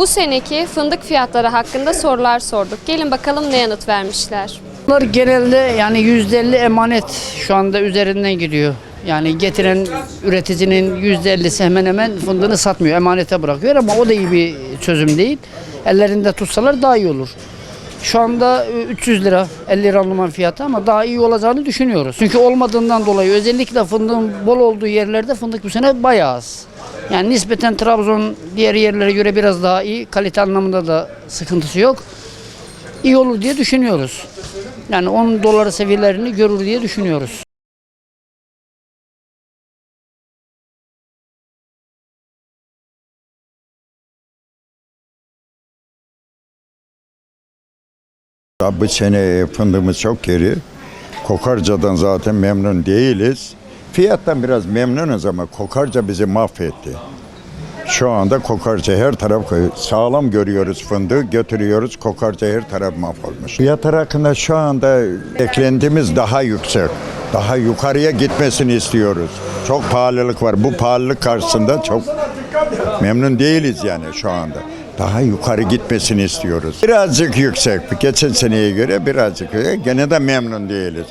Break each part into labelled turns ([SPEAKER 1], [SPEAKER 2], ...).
[SPEAKER 1] Bu seneki fındık fiyatları hakkında sorular sorduk. Gelin bakalım ne yanıt vermişler.
[SPEAKER 2] Bunlar genelde yani %50 emanet şu anda üzerinden gidiyor. Yani getiren üreticinin %50'si hemen hemen fındığını satmıyor, emanete bırakıyor ama o da iyi bir çözüm değil. Ellerinde tutsalar daha iyi olur. Şu anda e, 300 lira 50 randıman fiyatı ama daha iyi olacağını düşünüyoruz. Çünkü olmadığından dolayı özellikle fındığın bol olduğu yerlerde fındık bu sene bayağı az. Yani nispeten Trabzon diğer yerlere göre biraz daha iyi. Kalite anlamında da sıkıntısı yok. İyi olur diye düşünüyoruz. Yani 10 dolar seviyelerini görür diye düşünüyoruz.
[SPEAKER 3] Bu sene fındığımız çok geri. Kokarca'dan zaten memnun değiliz. Fiyattan biraz memnunuz ama kokarca bizi mahvetti. Şu anda kokarca her taraf sağlam görüyoruz fındığı götürüyoruz kokarca her taraf mahvolmuş. Fiyatlar hakkında şu anda beklentimiz daha yüksek. Daha yukarıya gitmesini istiyoruz. Çok pahalılık var. Bu pahalılık karşısında çok memnun değiliz yani şu anda. Daha yukarı gitmesini istiyoruz. Birazcık yüksek. Geçen seneye göre birazcık. Gene de memnun değiliz.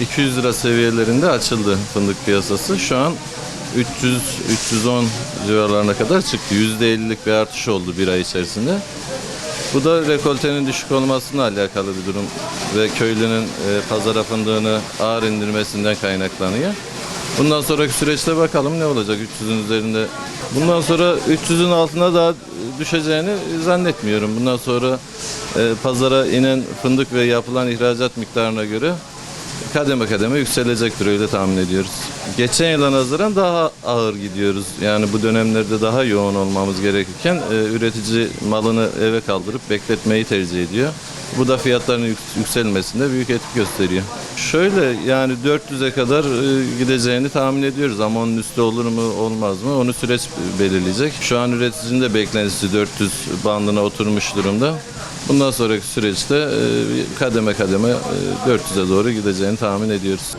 [SPEAKER 4] 200 lira seviyelerinde açıldı fındık piyasası. Şu an 300-310 civarlarına kadar çıktı. %50'lik bir artış oldu bir ay içerisinde. Bu da rekoltenin düşük olmasına alakalı bir durum ve köylünün e, pazara fındığını ağır indirmesinden kaynaklanıyor. Bundan sonraki süreçte bakalım ne olacak 300'ün üzerinde. Bundan sonra 300'ün altına daha düşeceğini zannetmiyorum. Bundan sonra e, pazara inen fındık ve yapılan ihracat miktarına göre kademe kademe yükselecektir öyle tahmin ediyoruz. Geçen yıla nazaran daha ağır gidiyoruz. Yani bu dönemlerde daha yoğun olmamız gerekirken e, üretici malını eve kaldırıp bekletmeyi tercih ediyor. Bu da fiyatların yük- yükselmesinde büyük etki gösteriyor. Şöyle yani 400'e kadar e, gideceğini tahmin ediyoruz ama onun üstü olur mu olmaz mı onu süreç belirleyecek. Şu an üreticinin de beklentisi 400 bandına oturmuş durumda. Bundan sonraki süreçte e, kademe kademe 400'e doğru gideceğini tahmin ediyoruz.